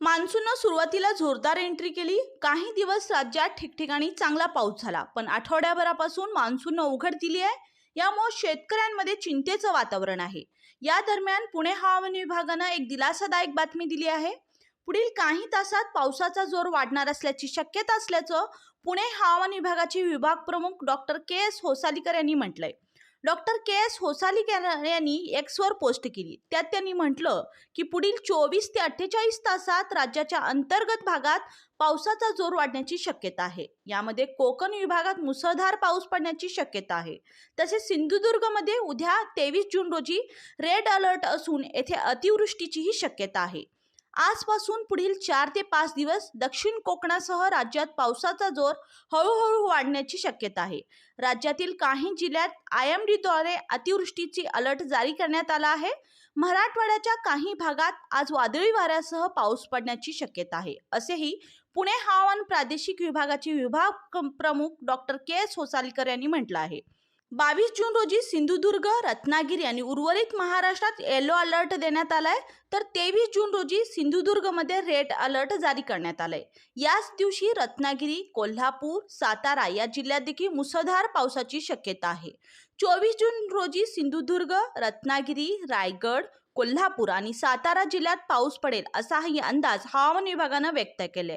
मान्सूननं सुरुवातीला जोरदार एंट्री केली. काही दिवस राज्यात ठिकठिकाणी चांगला पाऊस झाला. पण आठवड्याभरापासून मान्सूननं उघड दिली आहे. यामुळे शेतकऱ्यांमध्ये चिंतेचं वातावरण आहे. या दरम्यान पुणे हवामान विभागानं एक दिलासादायक बातमी दिली आहे. पुढील काही तासात पावसाचा जोर वाढणार असल्याची शक्यता असल्याचं पुणे हवामान विभागाचे विभाग प्रमुख डॉक्टर के एस होसालीकर यांनी म्हटलंय. डॉक्टर के एस होसाली यांनी एक्सवर पोस्ट केली. त्यात त्यांनी म्हटलं की पुढील चोवीस ते अठ्ठेचाळीस तासात राज्याच्या अंतर्गत भागात पावसाचा जोर वाढण्याची शक्यता आहे. यामध्ये कोकण विभागात मुसळधार पाऊस पडण्याची शक्यता आहे. तसेच सिंधुदुर्गमध्ये उद्या तेवीस जून रोजी रेड अलर्ट असून येथे अतिवृष्टीचीही शक्यता आहे. आजपासून पुढील चार ते पाच दिवस दक्षिण कोकणासह राज्यात पावसाचा जोर हळूहळू वाढण्याची शक्यता आहे. राज्यातील काही जिल्ह्यात आय एम डीद्वारे अतिवृष्टीची अलर्ट जारी करण्यात आला आहे. मराठवाड्याच्या काही भागात आज वादळी वाऱ्यासह पाऊस पडण्याची शक्यता आहे. असेही पुणे हवामान प्रादेशिक विभागाचे विभाग प्रमुख डॉक्टर के एस होसालकर यांनी म्हटलं आहे. बावीस जून रोजी सिंधुदुर्ग रत्नागिरी आणि उर्वरित महाराष्ट्रात येलो अलर्ट देण्यात आलाय. तर तेवीस जून रोजी सिंधुदुर्गमध्ये रेड अलर्ट जारी करण्यात आलाय. याच दिवशी रत्नागिरी कोल्हापूर सातारा या जिल्ह्यात देखील मुसळधार पावसाची शक्यता आहे. चोवीस जून रोजी सिंधुदुर्ग रत्नागिरी रायगड कोल्हापूर आणि सातारा जिल्ह्यात पाऊस पडेल असाही अंदाज हवामान विभागानं व्यक्त केले